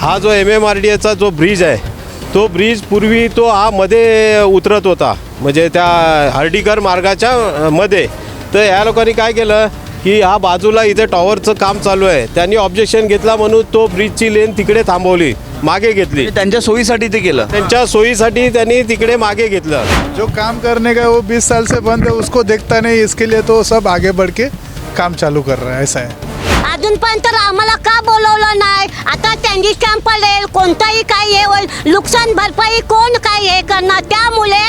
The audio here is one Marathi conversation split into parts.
हा जो एम एम आर डी एचा जो ब्रिज आहे तो ब्रिज पूर्वी तो हा मध्ये उतरत होता. म्हणजे त्या हर्डीकर मार्गाच्या मध्ये. तर ह्या लोकांनी काय केलं की हा बाजूला इथे टॉवरचं काम चालू आहे. त्यांनी ऑब्जेक्शन घेतला म्हणून तो ब्रिजची लेन तिकडे थांबवली मागे घेतली. म्हणजे त्यांच्या सोयीसाठी ते केलं. त्यांच्या सोयीसाठी त्यांनी तिकडे मागे घेतलं. जो काम करने का है वो 20 साल से बंद है उसको देखता नहीं इसके लिए तो सब आगे बढ़ के काम चालू कर रहा है ऐसा है. अजूनपर्यंत तर आम्हाला का बोलवलं नाही? आता त्यांनी कॅम्प पडेल कोणताही काही हे होईल. नुकसान भरपाई कोण काही हे करणार? त्यामुळे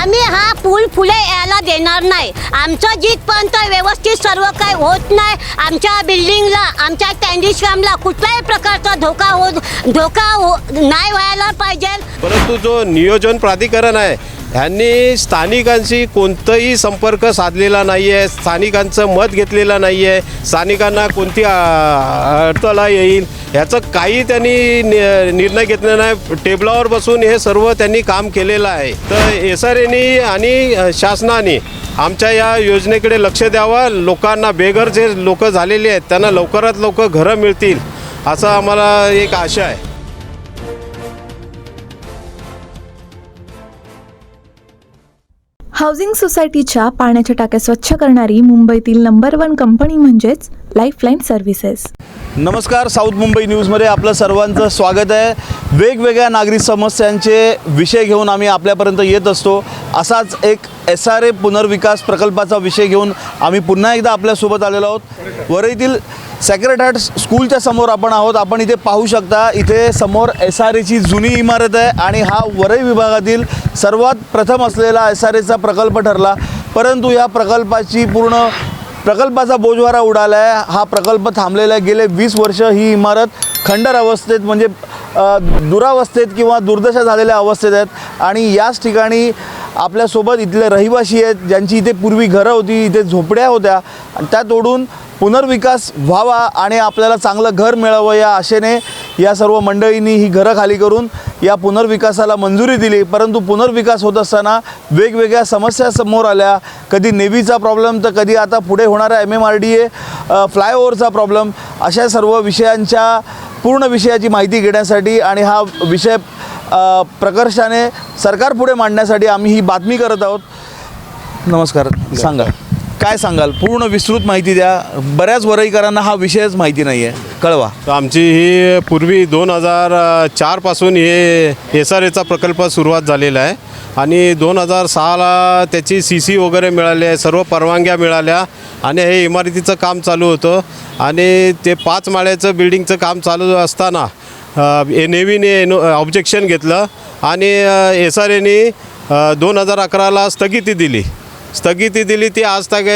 आम्ही हा पूल फुले यायला देणार नाही. आमचं जिथपर्यंत व्यवस्थित सर्व काही होत नाही आमच्या बिल्डिंगला आमच्या स्टॅम्पला कुठल्याही प्रकारचा धोका हो धोका हो नाही व्हायला पाहिजे. परंतु जो नियोजन प्राधिकरण आहे ह्यांनी स्थानिकांशी कोणताही संपर्क साधलेला नाही आहे स्थानिकांचं मत घेतलेलं नाही आहे स्थानिकांना कोणती अडथळा येईल ह्याचं काही त्यांनी नि- निर्णय घेतलेला नाही. टेबलावर बसून हे सर्व त्यांनी काम केलेलं आहे. तर एस आर एनी आणि शासनाने आमच्या या योजनेकडे लक्ष द्यावं. लोकांना बेघर जे लोक झालेले आहेत त्यांना लवकरात लवकर घरं मिळतील असं आम्हाला एक आशा आहे. हाऊसिंग सोसायटीच्या पाण्याच्या टाक्या स्वच्छ करणारी मुंबईतील नंबर वन कंपनी म्हणजेच लाईफलाईन सर्व्हिसेस नमस्कार साऊथ मुंबई न्यूजमध्ये आपलं सर्वांचं स्वागत आहे. वेगवेगळ्या नागरिक समस्यांचे विषय घेऊन आम्ही आपल्यापर्यंत येत असतो. असाच एक एस आर ए पुनर्विकास प्रकल्पाचा विषय घेऊन आम्ही पुन्हा एकदा आपल्यासोबत आलेलो आहोत. वरईतील सॅक्रेट हार्ट स्कूलच्या समोर आपण आहोत. आपण इथे पाहू शकता इथे समोर एस आर एची जुनी इमारत आहे आणि हा वरई विभागातील सर्वात प्रथम असलेला एस आर एचा प्रकल्प ठरला. परंतु या प्रकल्पाची पूर्ण प्रकल्पाचा बोजवारा उडाला आहे हा प्रकल्प थांबलेला आहे. गेले वीस वर्ष ही इमारत खंडर अवस्थेत म्हणजे दुरावस्थेत किंवा दुर्दशा झालेल्या अवस्थेत आहेत. आणि याच ठिकाणी आपल्यासोबत इथले रहिवासी आहेत ज्यांची इथे पूर्वी घरं होती इथे झोपड्या होत्या. त्या तोडून पुनर्विकास व्हावा आणि आपल्याला चांगलं घर मिळावं या आशेने या सर्व मंडळींनी ही घरं खाली करून या पुनर्विकासाला मंजुरी दिली. परंतु पुनर्विकास होत असताना वेगवेगळ्या समस्या समोर आल्या. कधी नेव्हीचा प्रॉब्लेम तर कधी आता पुढे होणारा M M R D A फ्लायओव्हरचा problem अशा सर्व विषयांच्या पूर्ण विषयाची माहिती घेण्यासाठी आणि हा विषय प्रकर्षाने प्रकर्षाने सरकारपुढे मांडण्यासाठी आम्ही ही बातमी करत आहोत. नमस्कार. सांगा. काय सांगाल? पूर्ण विस्तृत माहिती द्या. बऱ्याच वरईकरांना हा विषयच माहिती नाही आहे कळवा. तर आमची ही पूर्वी दोन हजार चारपासून हे एस आर एचा प्रकल्प सुरुवात झालेला आहे. आणि दोन हजार सहाला त्याची सी सी वगैरे मिळाली आहे सर्व परवानग्या मिळाल्या आणि हे इमारतीचं काम चालू होतं. आणि ते पाच माळ्याचं बिल्डिंगचं काम चालू असताना ए नेव्हीने ऑब्जेक्शन घेतलं आणि एस आर एने दोन हजार अकराला स्थगिती दिली. स्थगिती दिली ती आज तक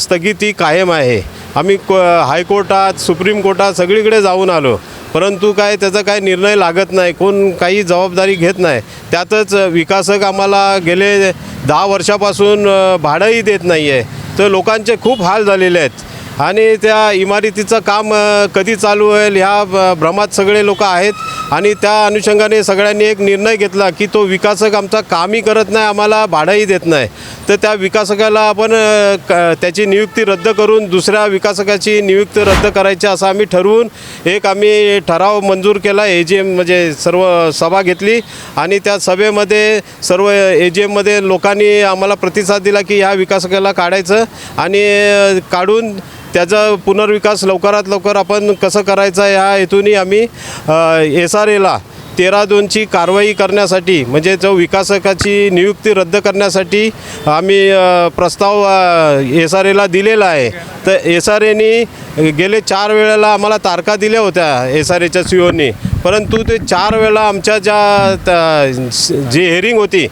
स्थगिती कायम आहे. आम्ही को हायकोर्टात सुप्रीम कोर्टात सगळीकडे जाऊन आलो. परंतु काय त्याचा काय निर्णय लागत नाही कोण काही जबाबदारी घेत नाही. त्यातच विकासक आम्हाला गेले दहा वर्षापासून भाडंही देत नाही आहे तर लोकांचे खूप हाल झालेले आहेत. आणि त्या इमारतीचं काम कधी चालू होईल ह्या भ्रमात सगळे लोक आहेत. आणि त्या अनुषंगाने सगळ्यांनी एक निर्णय घेतला की तो विकासक आमचा कामही करत नाही आम्हाला भाडंही देत नाही. तर त्या विकासकाला आपण क- त्याची नियुक्ती रद्द करून दुसऱ्या विकासकाची नियुक्ती रद्द करायची असं आम्ही ठरवून एक आम्ही ठराव मंजूर केला ए जी एम म्हणजे सर्व सभा घेतली आणि त्या सभेमध्ये सर्व ए जी एममध्ये लोकांनी आम्हाला प्रतिसाद दिला की ह्या विकासकाला काढायचं आणि काढून त्याचा पुनर्विकास लवकरात लवकर आपण कसं करायचं ह्या हेतूने आम्ही एस आर एला तेरा दोनची कारवाई करण्यासाठी म्हणजे जो विकासकाची नियुक्ती रद्द करण्यासाठी आम्ही प्रस्ताव एस आर एला दिलेला आहे. तर एस आर एने गेले चार वेळेला आम्हाला तारखा दिल्या होत्या एस आर एच्या सी ओने परंतु ते चार वेळा आमच्या ज्या त्या- जी हेरिंग होती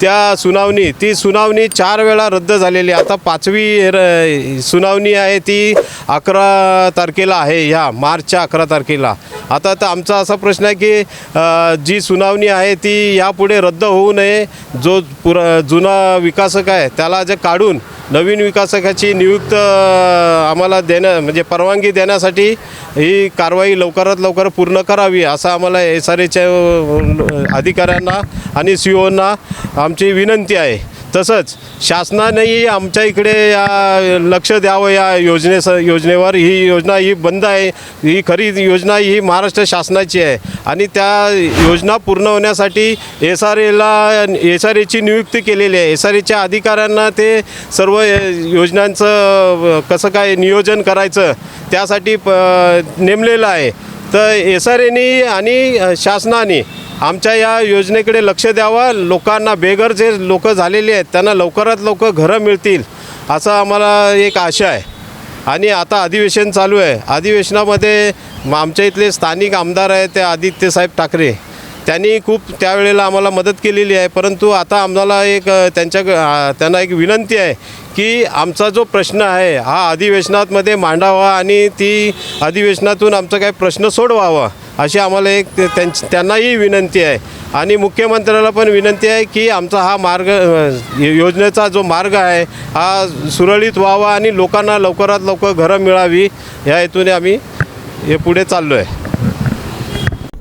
त्या सुनावणी ती सुनावणी चार वेळा रद्द झालेली आता पाचवी र- सुनावणी आहे ती अकरा तारखेला आहे ह्या मार्चच्या अकरा तारखेला. आता तर आमचा असा प्रश्न आहे की जी सुनावणी आहे ती यापुढे रद्द होऊ नये. जो पुर जुना विकासक आहे त्याला जे काढून नवीन विकासकाची नियुक्त आम्हाला देण्या म्हणजे परवानगी देण्यासाठी ही कारवाई लवकरात लवकर पूर्ण करावी असं आम्हाला एस आर एच्या अधिकाऱ्यांना आणि सी ओना आमची विनंती आहे. तसंच शासनानेही आमच्या इकडे या लक्ष द्यावं या योजनेस योजनेवर. ही योजना ही बंद आहे. ही खरी योजना ही महाराष्ट्र शासनाची आहे. आणि त्या योजना पूर्ण होण्यासाठी एस आर एला एस आर एची नियुक्ती केलेली आहे. एस आर एच्या अधिकाऱ्यांना ते सर्व योजनांचं कसं काय नियोजन करायचं त्यासाठी प नेमलेलं आहे. तर एस आर एनी आणि शासनाने आमच्या या योजनेकडे लक्ष द्यावं. लोकांना बेघर जे लोक झालेले आहेत त्यांना लवकरात लवकर घरं मिळतील असं आम्हाला एक आशा आहे. आणि आता अधिवेशन चालू आहे. अधिवेशनामध्ये म- आमच्या इथले स्थानिक आमदार आहेत ते आदित्यसाहेब ठाकरे. त्यांनी खूप त्यावेळेला आम्हाला मदत केलेली आहे. परंतु आता आम्हाला एक त्यांच्या त्यांना एक विनंती आहे की आमचा जो प्रश्न आहे हा अधिवेशनामध्ये मांडावा आणि ती अधिवेशनातून आमचा काही प्रश्न सोडवावा. अशी आम्हाला एक त्यांची त्यांनाही विनंती आहे. आणि मुख्यमंत्र्याला पण विनंती आहे की आमचा हा मार्ग योजनेचा जो मार्ग आहे हा सुरळीत व्हावा आणि लोकांना लवकरात लवकर घरं मिळावी या हेतूने आम्ही हे पुढे चाललो आहे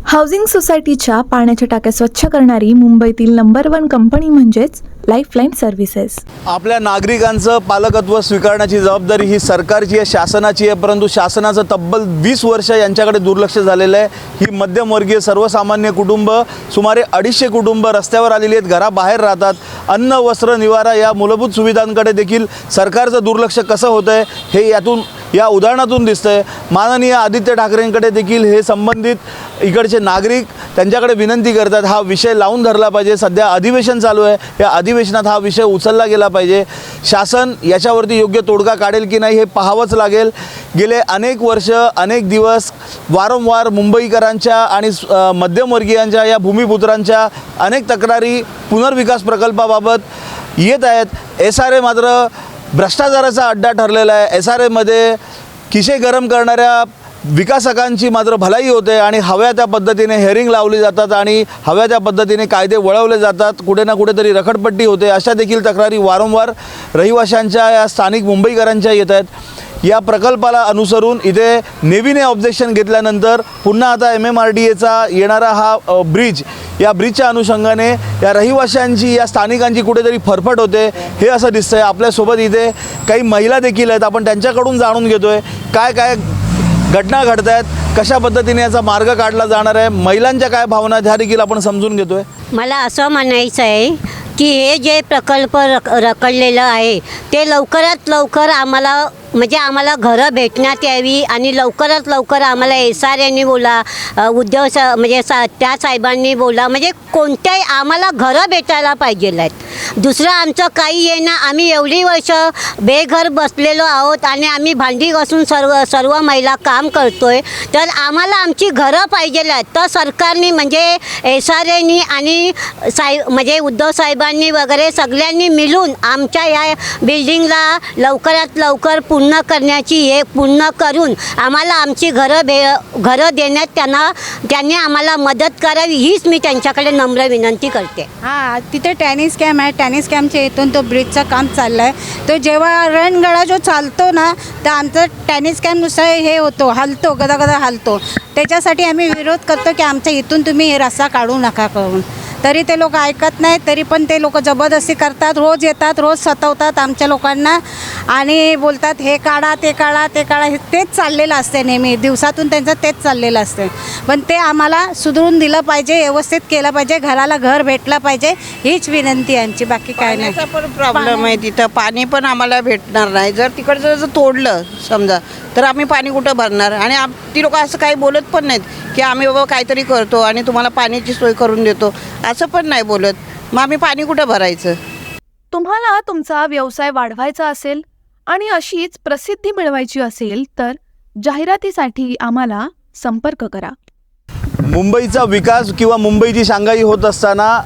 हाऊसिंग सोसायटीच्या पाण्याच्या टाक्या स्वच्छ करणारी मुंबईतील नंबर वन कंपनी म्हणजेच लाईफलाईन सर्व्हिसेस आपल्या नागरिकांचं पालकत्व स्वीकारण्याची जबाबदारी ही सरकारची आहे शासनाची आहे परंतु शासनाचं तब्बल वीस वर्ष यांच्याकडे दुर्लक्ष झालेलं आहे. ही मध्यमवर्गीय सर्वसामान्य कुटुंब सुमारे अडीचशे कुटुंब रस्त्यावर आलेली आहेत घराबाहेर राहतात. अन्न वस्त्र निवारा या मूलभूत सुविधांकडे देखील सरकारचं दुर्लक्ष कसं होतं आहे हे यातून या उदाहरणातून दिसतंय. माननीय आदित्य ठाकरेंकडे देखील हे संबंधित इकडचे नागरिक त्यांच्याकडे विनंती करतात हा विषय लावून धरला पाहिजे. सध्या अधिवेशन चालू आहे. या अधिवेशनात हा विषय उचलला गेला पाहिजे. शासन याच्यावरती योग्य तोडगा काढेल की नाही हे पाहावंच लागेल. गेले अनेक वर्ष अनेक दिवस वारंवार मुंबईकरांच्या आणि मध्यमवर्गीयांच्या या भूमिपुत्रांच्या अनेक तक्रारी पुनर्विकास प्रकल्पाबाबत येत आहेत. एस आर ए मात्र भ्रष्टाचाराचा अड्डा ठरलेला आहे. एस आर एमध्ये खिशे गरम करणाऱ्या विकासकांची मात्र भलाई होते आणि हव्या त्या पद्धतीने हेअरिंग लावली जातात आणि हव्या त्या पद्धतीने कायदे वळवले जातात. कुठे ना कुठेतरी रखडपट्टी होते. अशा देखील तक्रारी वारंवार रहिवाशांच्या या स्थानिक मुंबईकरांच्या येत आहेत. या प्रकल्पाला अनुसरून इथे नेव्हीने ऑब्जेक्शन घेतल्यानंतर पुन्हा आता एम एम आर डी एचा येणारा हा ब्रिज या ब्रिजच्या अनुषंगाने या रहिवाशांची या स्थानिकांची कुठेतरी फरफट होते. हे असं दिसतंय. आपल्यासोबत इथे काही महिला देखील आहेत. आपण त्यांच्याकडून जाणून घेतोय. काय काय घटना घडत आहेत कशा पद्धतीने याचा मार्ग काढला जाणार आहे? महिलांच्या काय भावना ह्या देखील आपण समजून घेतोय. मला असं म्हणायचं आहे की हे जे प्रकल्प रक रखडलेलं आहे ते लवकरात लवकर आम्हाला म्हणजे आम्हाला घरं भेटण्यात यावी आणि लवकरात लवकर आम्हाला एस आर यांनी बोला उद्धव सा म्हणजे सा त्या साहेबांनी बोला म्हणजे कोणत्याही आम्हाला घरं भेटायला पाहिजे आहेत दुसरं आमचं काही आहे ना आम्ही एवढी वर्ष बेघर बसलेलो आहोत आणि आम्ही भांडी घासून सर्व सर्व महिला काम करतोय. तर आम्हाला आमची घरं पाहिजे आहेत. तर सरकारने म्हणजे एस आर एनी आणि साहेब म्हणजे उद्धव साहेबांनी वगैरे सगळ्यांनी मिळून आमच्या या बिल्डिंगला लवकरात लवकर पूर्ण करण्याची हे पूर्ण करून आम्हाला आमची घरं भे घरं देण्यात त्यांना त्यांनी आम्हाला मदत करावी हीच मी त्यांच्याकडे नम्र विनंती करते. हां तिथे टॅनिस कॅम आहे टॅनिस कॅम्पच्या इथून तो ब्रिजचं काम चाललं आहे तो जेव्हा रणगडा जो चालतो ना तर आमचं टॅनिस कॅम्पनुसार हे होतो हलतो गदागदा हलतो. त्याच्यासाठी आम्ही विरोध करतो की आमच्या इथून तुम्ही हे रस्ता काढू नका करून. तरी ते लोक ऐकत नाहीत तरी पण ते लोक जबरदस्ती करतात रोज येतात रोज सतवतात आमच्या लोकांना आणि बोलतात हे काढा ते काढा ते काढा. हे तेच चाललेलं असते नेहमी दिवसातून त्यांचं तेच चाललेलं असते पण ते आम्हाला सुधरून दिलं पाहिजे व्यवस्थित केलं पाहिजे घराला घर भेटलं पाहिजे हीच विनंती यांची आमची बाकी काय नाही. पण प्रॉब्लेम आहे तिथं पाणी पण आम्हाला भेटणार नाही. जर तिकडचं जर तोडलं समजा तर आम्ही पाणी कुठं भरणार? आणि आम ती लोक असं काही बोलत पण नाहीत. की आम्ही बाबा काहीतरी करतो आणि तुम्हाला पाण्याची सोय करून देतो. असं पण नाही बोलत. मग आम्ही पाणी कुठं भरायचं? तुम्हाला तुमचा व्यवसाय वाढवायचा असेल आणि अशीच प्रसिद्धी मिळवायची असेल तर जाहिरातीसाठी आम्हाला संपर्क करा. मुंबईचा विकास किंवा मुंबईची शांघाई होत असताना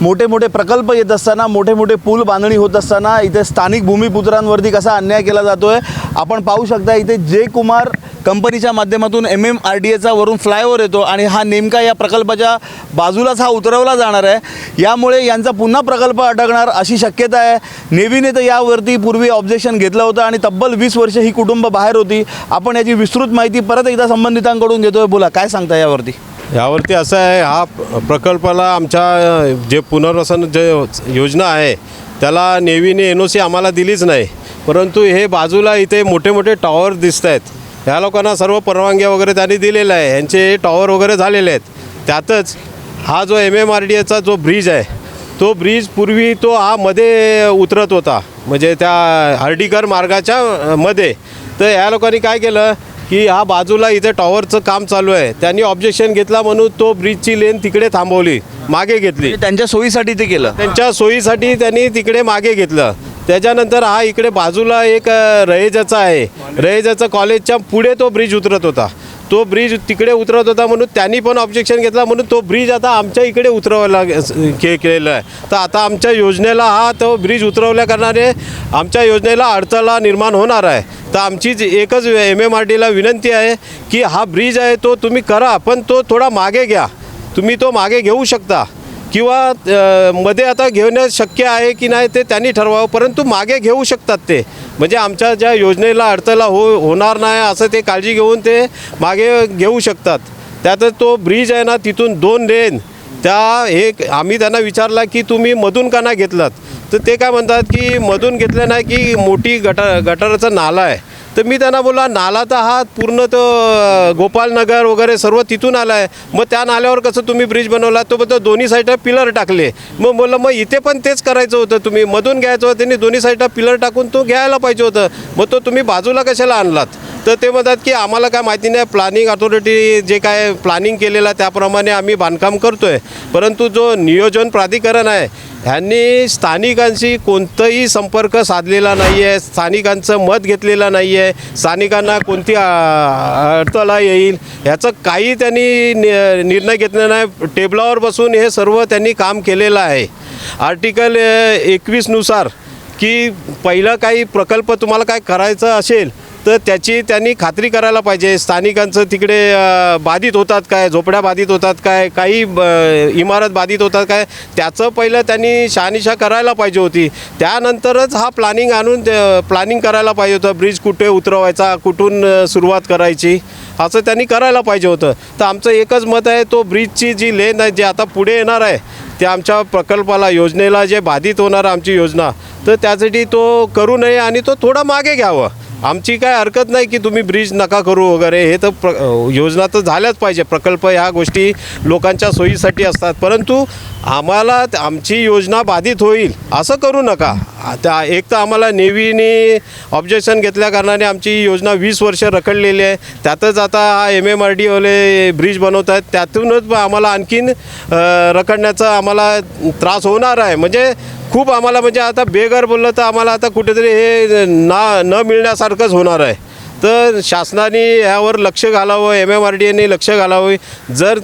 मोठे मोठे प्रकल्प येत असताना मोठे मोठे पूल बांधणी होत असताना इथे स्थानिक भूमिपुत्रांवरती कसा अन्याय केला जातो आहे आपण पाहू शकता इथे जे कुमार कंपनीच्या माध्यमातून एम एम आर डी एचा वरून फ्लायओव्हर येतो आणि हा नेमका या प्रकल्पाच्या बाजूलाच हा उतरवला जाणार आहे. यामुळे यांचा पुन्हा प्रकल्प अटकणार अशी शक्यता आहे. नेव्हीने तर यावरती पूर्वी ऑब्जेक्शन घेतलं होतं आणि तब्बल वीस वर्ष ही कुटुंब बाहेर होती. आपण याची विस्तृत माहिती परत एकदा संबंधितांकडून घेतोय. बोला काय सांगता यावरती? यावरती असं आहे हा प्रकल्पाला आमच्या जे पुनर्वसन जे योजना आहे त्याला नेव्हीने एन ओ सी आम्हाला दिलीच नाही. परंतु हे बाजूला इथे मोठे मोठे टॉवर दिसत आहेत ह्या लोकांना सर्व परवानग्या वगैरे त्यांनी दिलेल्या आहे. यांचे टॉवर वगैरे झालेले आहेत. त्यातच हा जो एम एम आर डी एचा जो ब्रिज आहे तो ब्रिज पूर्वी तो हा मध्ये उतरत होता. म्हणजे त्या हर्डीकर मार्गाच्या मध्ये. तर या लोकांनी काय केलं की हा बाजूला इथे टॉवरचं काम चालू आहे. त्यांनी ऑब्जेक्शन घेतला म्हणून तो ब्रिजची लेन तिकडे थांबवली मागे घेतली. म्हणजे त्यांच्या सोयीसाठी ते केलं. त्यांच्या सोयीसाठी त्यांनी तिकडे मागे घेतलं. त्याच्यानंतर हा इकडे बाजूला एक रहेजाचा आहे. रयजाचा कॉलेजच्या पुढे तो ब्रिज उतरत होता. तो ब्रिज तिकडे उतरत होता म्हणून त्यांनी पण ऑब्जेक्शन घेतला. म्हणून तो ब्रिज आता आमच्या इकडे उतरवायला के केलेला आहे. तर आता आमच्या योजनेला हा तो ब्रिज उतरवल्या कारणाने आमच्या योजनेला अडथळा निर्माण होणार आहे. तर आमची जी एकच एम एम आर डीला विनंती आहे की हा ब्रिज आहे तो तुम्ही करा पण तो थोडा मागे घ्या. तुम्ही तो मागे घेऊ शकता. किंवा मध्ये आता घेणं शक्य आहे की नाही ते त्यांनी ठरवावं परंतु मागे घेऊ शकतात ते. म्हणजे आमच्या ज्या योजनेला अडथळा हो होणार नाही असं ते काळजी घेऊन ते मागे घेऊ शकतात. त्यातच तो ब्रिज आहे ना तिथून दोन लेन. त्या एक आम्ही त्यांना विचारला की तुम्ही मधून का नाही घेतलात? तर ते काय म्हणतात की मधून घेतलं नाही की मोठी गटर गटाराचा नाला आहे. तर मी त्यांना बोलला नाला तर हा पूर्ण तो गोपालनगर वगैरे सर्व तिथून आला आहे मग त्या नाल्यावर कसं तुम्ही ब्रिज बनवला? तो बोलतो दोन्ही साईडला पिलर टाकले. मग बोललं मग इथे पण तेच करायचं होतं तुम्ही. मधून घ्यायचं होतं त्यांनी दोन्ही साईडला पिलर टाकून तो घ्यायला पाहिजे होतं. मग तो तुम्ही बाजूला कशाला आणलात? तर ते म्हणतात की आम्हाला काय माहिती नाही प्लॅनिंग अथॉरिटी जे काय प्लॅनिंग केलेलं आहे त्याप्रमाणे आम्ही बांधकाम करतो आहे परंतु जो नियोजन प्राधिकरण आहे ह्यांनी स्थानिकांशी कोणताही संपर्क साधलेला नाही आहे स्थानिकांचं मत घेतलेलं नाही आहे स्थानिकांना कोणती अडथळा येईल ह्याचं काही त्यांनी नि- निर्णय घेतला नाही. टेबलावर बसून हे सर्व त्यांनी काम केलेलं आहे. आर्टिकल एकवीसनुसार की पहिलं काही प्रकल्प तुम्हाला काय करायचं असेल तर त्याची त्यांनी खात्री करायला पाहिजे. स्थानिकांचं तिकडे बाधित होतात काय? झोपड्या बाधित होतात काय? काही ब- इमारत बाधित होतात काय? त्याचं पहिलं त्यांनी शहानिशा करायला पाहिजे होती. त्यानंतरच हा प्लॅनिंग आणून प्लॅनिंग करायला पाहिजे होतं. ब्रिज कुठे उतरवायचा? कुठून सुरुवात करायची? असं त्यांनी करायला पाहिजे होतं. तर आमचं एकच मत आहे तो ब्रिजची जी लेन आहे जे आता पुढे येणार आहे ते आमच्या प्रकल्पाला योजनेला जे बाधित होणार आमची योजना तर त्यासाठी तो करू नये आणि तो थोडा मागे घ्यावं. आमची काय हरकत नाही की तुम्ही ब्रिज नका करू वगैरे. हे तर प्र योजना तर झाल्याच पाहिजे. प्रकल्प ह्या गोष्टी लोकांच्या सोयीसाठी असतात. परंतु आम्हाला आमची योजना बाधित होईल असं करू नका. त्या एक तर आम्हाला नेव्हीने ऑब्जेक्शन घेतल्या कारणाने आमची योजना वीस वर्ष रखडलेली आहे. त्यातच आता हा एम एम आर डीवाले ब्रिज बनवत आहेत. त्यातूनच आम्हाला आणखीन रखडण्याचा आम्हाला त्रास होणार आहे. म्हणजे खूप आम्हाला म्हणजे आता बेघर बोललं तर आम्हाला आता कुठेतरी हे ना न मिळण्यासारखंच होणार आहे. तर शासनाने ह्यावर लक्ष घालावं एम एम आर डी एने लक्ष घालावं. जर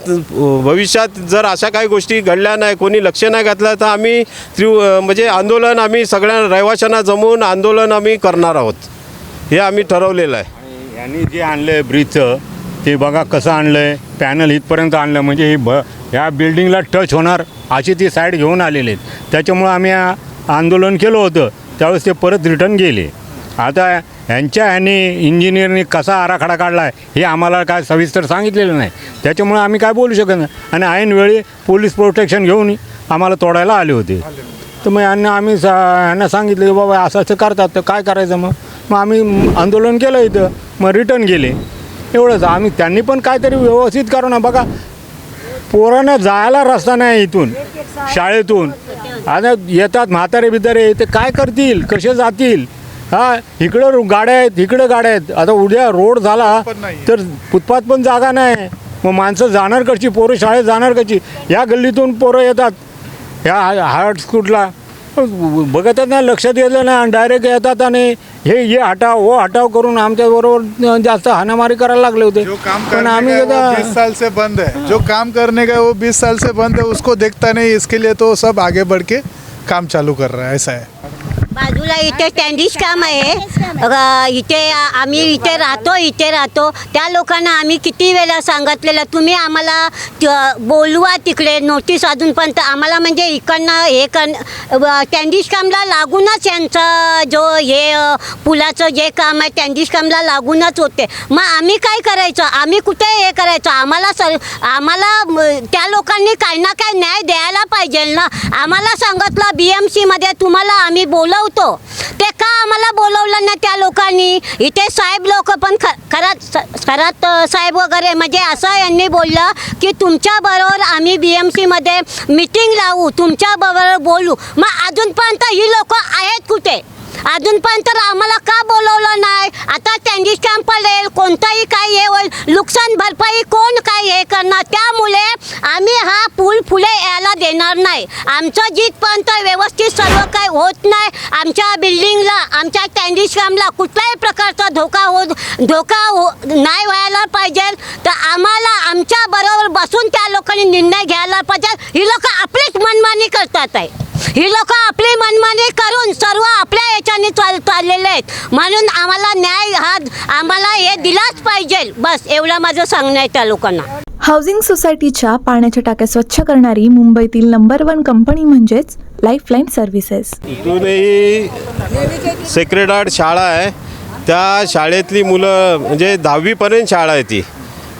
भविष्यात जर अशा काही गोष्टी घडल्या नाही कोणी लक्ष नाही घातलं तर आम्ही त्रिव म्हणजे आंदोलन आम्ही सगळ्या रहिवाशांना जमवून आंदोलन आम्ही करणार आहोत. हे आम्ही ठरवलेलं आहे. यांनी जे आणलं आहे ब्रिजचं ते बघा कसं आणलं आहे पॅनल इथपर्यंत आणलं. म्हणजे हे भ ह्या बिल्डिंगला टच होणार अशी ती साईड घेऊन आलेली आहेत. त्याच्यामुळं आम्ही आंदोलन केलं होतं. त्यावेळेस ते परत रिटर्न गेले. आता ह्यांच्या ह्याने इंजिनियरनी कसा आराखडा काढला आहे हे आम्हाला काय सविस्तर सांगितलेलं नाही. त्याच्यामुळे आम्ही काय बोलू शकत नाही. आणि ऐन वेळी पोलीस प्रोटेक्शन घेऊन आम्हाला तोडायला आले होते. तर मग यांना आम्ही सा यांना सांगितलं की बाबा असं असं करतात. तर काय करायचं मग? मग आम्ही आंदोलन केलं इथं. मग रिटर्न गेले. एवढंच. आम्ही त्यांनी पण काहीतरी व्यवस्थित करू ना. बघा पोरांना जायला रस्ता नाही इथून शाळेतून. आता येतात म्हातारे बितारे ते काय करतील? कसे जातील? हा इकडं गाड्या आहेत इकडं गाड्या आहेत. आता उद्या रोड झाला तर फुटपाथ पण जागा नाही. मग माणसं जाणार कशी? पोरं शाळेत जाणार कशी? या गल्लीतून पोरं येतात ह्या हार्ट स्कूटला. बघतच नाही लक्षात येतं नाही आणि डायरेक्ट येतात आणि हे ये हटाव हो हटाव करून आमच्याबरोबर जास्त हाणामारी करायला लागले होते. जो काम पण करने आम्ही का है वो साल से बंद है। जो काम करने का है वो बीस साल से बंद है उसको देखता नहीं इसके लिए तो सब आगे बढ़ के काम चालू कर रहा है ऐसा है। बाजूला इथे स्टँडिश काम आहे. इथे आम्ही इथे राहतो इथे राहतो. त्या लोकांना आम्ही किती वेळा सांगितलेलं तुम्ही आम्हाला बोलवा तिकडे नोटीस अजूनपर्यंत आम्हाला म्हणजे इकडनं हे कर कॅन्डिश कामला लागूनच यांचं जो हे पुलाचं जे काम आहे कॅन्डिश कामला लागूनच होते. मग आम्ही काय करायचं? आम्ही कुठे हे करायचं? आम्हाला सर आम्हाला त्या लोकांनी काही ना काही न्याय द्यायला पाहिजे ना. आम्हाला सांगितलं बी एम सीमध्ये तुम्हाला आम्ही बोलवतो. ते का आम्हाला बोलवलं नाही? त्या लोकांनी इथे साहेब लोक पण ख खरात खरात साहेब वगैरे म्हणजे असं यांनी बोललं की तुमच्याबरोबर आम्ही बी एम सीमध्ये मिटिंग लावू तुमच्याबरोबर बोलू. मग अजूनपर्यंत ही लोक आहेत कुठे? अजूनपर्यंत तर आम्हाला का बोलवलं नाही? आता त्यांची स्टॅम्प पडेल कोणताही काही हे होईल. नुकसान भरपाई कोण काय हे करणार? त्यामुळे आम्ही हा पूल फुले यायला देणार नाही. आमचं जिथपर्यंत व्यवस्थित सर्व काही होत नाही. आमच्या बिल्डिंगला आमच्या कॅन्डिश कॅम्पला कुठल्याही प्रकारचा धोका होत धोका हो नाही व्हायला पाहिजे. तर आम्हाला आमच्या बरोबर बसून त्या लोकांनी निर्णय घ्यायला पाहिजे. ही लोक आपलीच मनमानी करतात आहे. ही लोक आपली मनमानी करून सर्व आपल्या याच्याने चाल चाललेले आहेत. म्हणून आम्हाला न्याय हा आम्हाला हे दिलाच पाहिजे. बस एवढं माझं सांगणं आहे त्या लोकांना. हाऊसिंग सोसायटीच्या पाण्याच्या टाक्या स्वच्छ करणारी मुंबईतील नंबर वन कंपनी म्हणजेच लाईफलाईन सर्व्हिसेस इथूनही सेक्रेड हार्ट शाळा आहे. त्या शाळेतली मुलं म्हणजे दहावीपर्यंत शाळा आहे ती.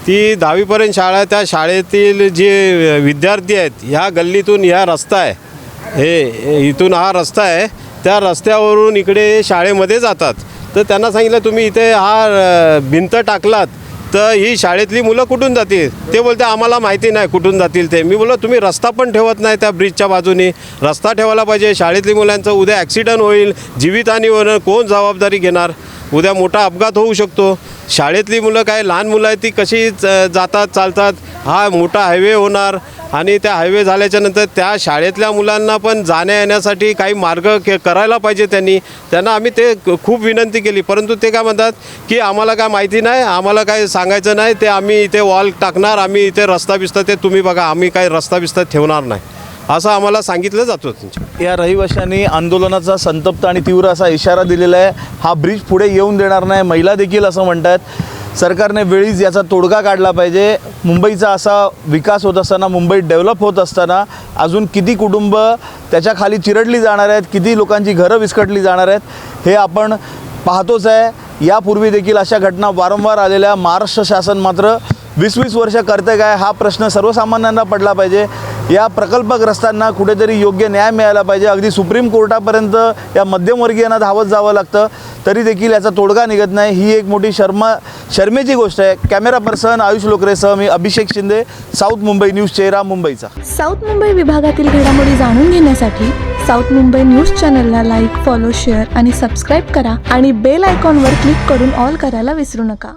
ती दहावीपर्यंत शाळा आहे. त्या शाळेतील जे विद्यार्थी आहेत ह्या गल्लीतून ह्या रस्ता आहे. हे इथून हा रस्ता आहे. त्या रस्त्यावरून इकडे शाळेमध्ये जातात. तर त्यांना सांगितलं तुम्ही इथे हा भिंत टाकलात तर ही शाळेतली मुलं कुठून जातील? ते बोलते आम्हाला माहिती नाही कुठून जातील ते. मी बोललो तुम्ही रस्ता पण ठेवत नाही त्या ब्रिजच्या बाजूनी. रस्ता ठेवायला पाहिजे. शाळेतली मुलांचं उद्या ॲक्सिडंट होईल. जीवितहानी होणं कोण जबाबदारी घेणार? उद्या मोठा अपघात होऊ शकतो. शाळेतली मुलं काय लहान मुलं आहेत ती कशी च- जातात चालतात? हा मोठा हायवे होणार आणि त्या हायवे झाल्याच्यानंतर त्या शाळेतल्या मुलांना पण जाण्या येण्यासाठी काही मार्ग के करायला पाहिजे त्यांनी. त्यांना आम्ही ते खूप विनंती केली. परंतु ते काय म्हणतात की आम्हाला काय माहिती नाही आम्हाला काय सांगायचं नाही ते आम्ही इथे वॉल टाकणार आम्ही इथे रस्ता बिस्ता ते तुम्ही बघा आम्ही काही रस्ता बिस्ता ठेवणार नाही. असं आम्हाला सांगितलं जातं त्यांच्या या रहिवाशांनी आंदोलनाचा संतप्त आणि तीव्र असा इशारा दिलेला आहे. हा ब्रिज पुढे येऊन देणार नाही महिला देखील असं म्हणतात. सरकारने वेळीच याचा तोडगा काढला पाहिजे. मुंबईचा असा विकास होत असताना मुंबई डेव्हलप होत असताना अजून किती कुटुंब त्याच्याखाली चिरडली जाणार आहेत किती लोकांची घरं विस्कटली जाणार आहेत हे आपण पाहतोच आहे. यापूर्वी देखील अशा घटना वारंवार आलेल्या. महाराष्ट्र शासन मात्र वीस वीस वर्ष करते काय? हा प्रश्न सर्वसामान्यांना पडला पाहिजे. या प्रकल्पग्रस्तांना कुठेतरी योग्य न्याय मिळाला पाहिजे. अगदी सुप्रीम कोर्टापर्यंत या मध्यमवर्गीयांना धावत जावं लागतं. तरी देखील याचा तोडगा निघत नाही. ही एक मोठी शर्म शर्मेची गोष्ट आहे. कॅमेरा पर्सन आयुष लोकरेसह मी अभिषेक शिंदे साऊथ मुंबई न्यूज चेहरा मुंबईचा. साऊथ मुंबई विभागातील घडामोडी जाणून घेण्यासाठी साऊथ मुंबई न्यूज चॅनलला लाईक फॉलो शेअर आणि सबस्क्राईब करा आणि बेल आयकॉनवर क्लिक करून ऑल करायला विसरू नका.